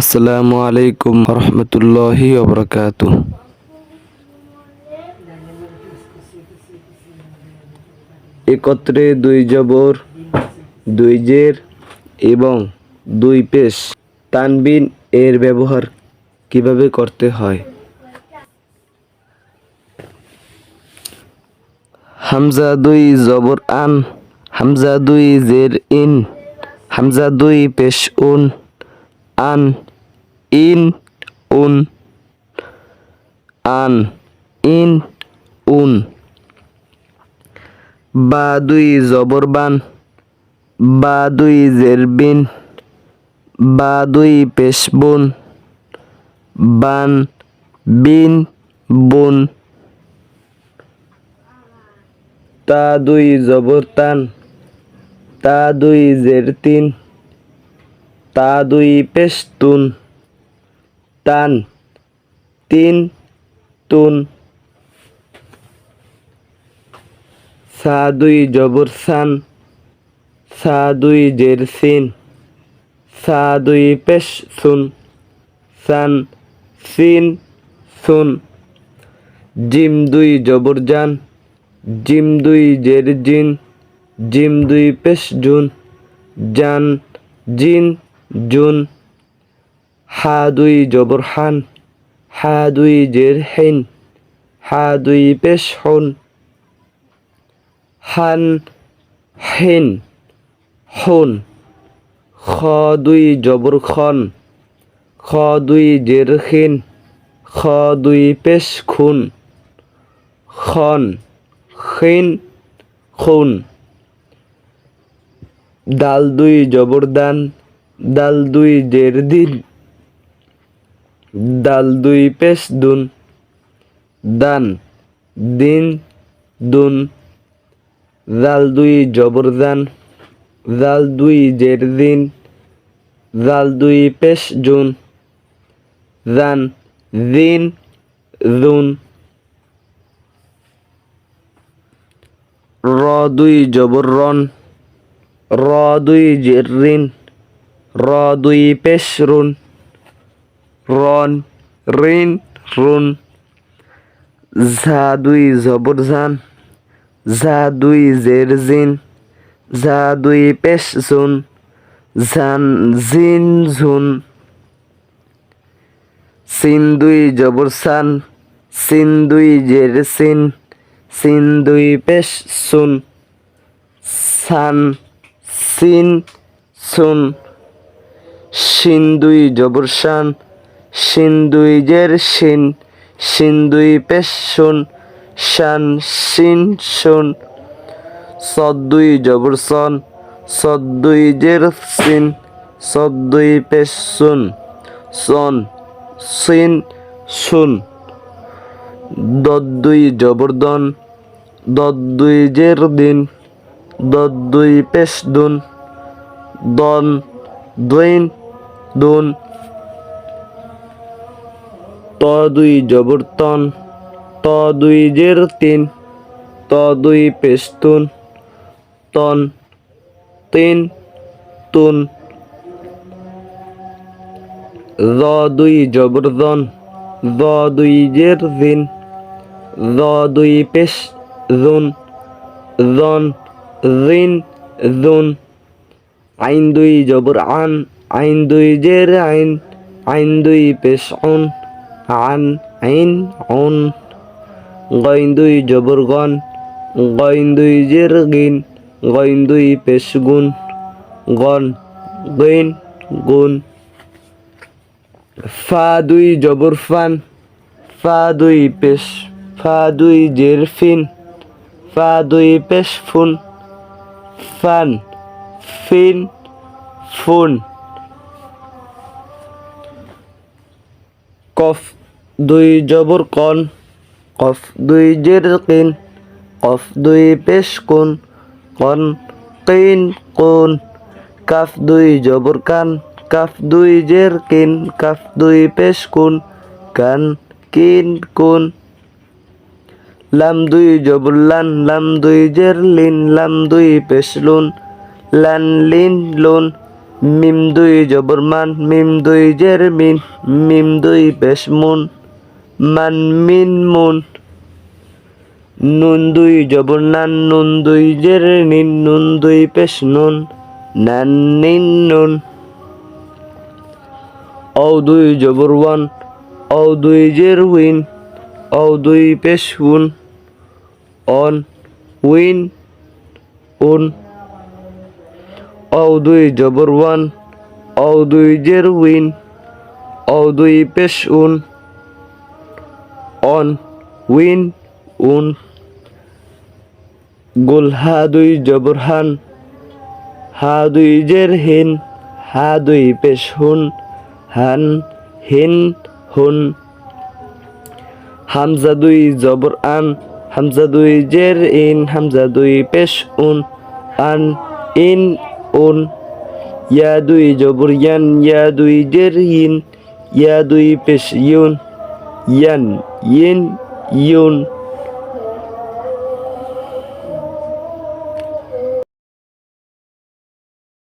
আসসালামু আলাইকুম রহমতুল্লাহি ওবরাকাতু। একত্রে দুই জবর, দুই জের এবং দুই পেশ। তানবিন এর ব্যবহার কীভাবে করতে হয়? হামজা দুই জবর আন, হামজা দুই জের ইন, হামজা দুই পেশ উন, আন ইন, উন। আন, ইন, উন। বা দুই জবর বান, বা দুই জের বিন, বা দুই পেশ বুন। বান, বিন তা দুই জবর তান, তা দুই জের তিন, তা দুই পেশ তুন তান, তিন। সা দুই জবর সান। সা দুই জের সিন। সা দুই পেশ সুন। সান, সিন, সুন। জিম দুই জবর জান। জিম দুই জের জিন। জিম দুই পেশ জুন। জান, জিন, জুন। হা দুই জবর হান হা দুই জের হেন হা দুই পেশ হন, হান, হেন হন খ দুই জবর খন খ দুই জের খিন খ দুই পেশ খুন খন খিন। খুন দাল দুই জবর দান দাল দুই জের দিন দাল দুই, পেশ দুন। দান, দিন দুন। জাল দুই, জবর দান জাল দুই, জের দিন। জাল দুই, পেশ জুন। জান, দিন জুন র দুই, জবর রন। র দুই, জের রিন র দুই, পেশ রুন। রন রিন রুন ঝা দুই জবর জান ঝা দুই জের জিন ঝা দুই পেশ জুন ঝান জিন ঝুন সিন দুই জবর সান, সিন দুই জের সিন সিন দুই পেশ সুন সান সিন সুন শিন দুই জবর শিন দুই জের শিন শিন পেশ শুন, শান শিন শুন। সদ দুই জবর সন সদ দুই জের সিন সদ দুই পেশ সুন সন সিন শুন। দদ দুই জবরদন দদ দুই জের দিন দদ দুই পেশ দুন, দন দুইন দুন। ত দুই জবরতন ত দুই জের তিন ত দুই পেশ তুন, তন, তিন। র দুই জবরদন র দুই জের দিন র দুই পেশ জুন, জন। রিন জুন আইন দুই জবর আন, আইন দুই জের আইন আইন দুই পেশ অন আন আইন অন গইন দুই জবর গন গইন দুই জের গিন গইন দুই পেশ গুন গন গইন গুন ফা দুই জবর ফান ফা দুই পেশ, ফা দুই জের ফিন ফা দুই পেশ ফুন ফান, ফিন, ফুন। কফ দুই জবর কন, কফ দুই জের কিন কফ দুই পেশ কুন, কন কিন কুন, কাফ দুই জবর কান, কাফ দুই জের কিন কাফ দুই পেশ কুন, কান কিন কুন। লাম দুই জবর লান, লাম দুই জের লিন, লাম দুই পেশ লুন, লান লিন লুন, মিম দুই জবর মান, মিম দুই জের মিন, মিম দুই পেশ মুন। মান মিন মুন। নুন দুই জবর, নান নুন দুই জের, নিন নুন দুই পেশ নুন, নান নিন নুন। ও দুই জবর ওয়ান ও দুই জের উইন ও দুই পেশ উন। অন, উইন, উন। ও দুই জবর ওয়ান ও দুই জের উইন ও দুই পেশ উন। অন, উইন, উন, গোল, হা, দুই, জবর, হান, হা, দুই, জের, হিন, হা, দুই, পেশ, হুন, হান, হিন, হুন, হামজা, দুই, জবর, আন, হামজা, দুই, জের, ইন, হামজা, দুই, পেশ, উন, আন, ইন, উন, ইয়া, দুই, জবর, ইয়ান, ইয়া, দুই, জের ইন ইয়া, দুই, পেশ, ইউন, ইয়ান। In Yoon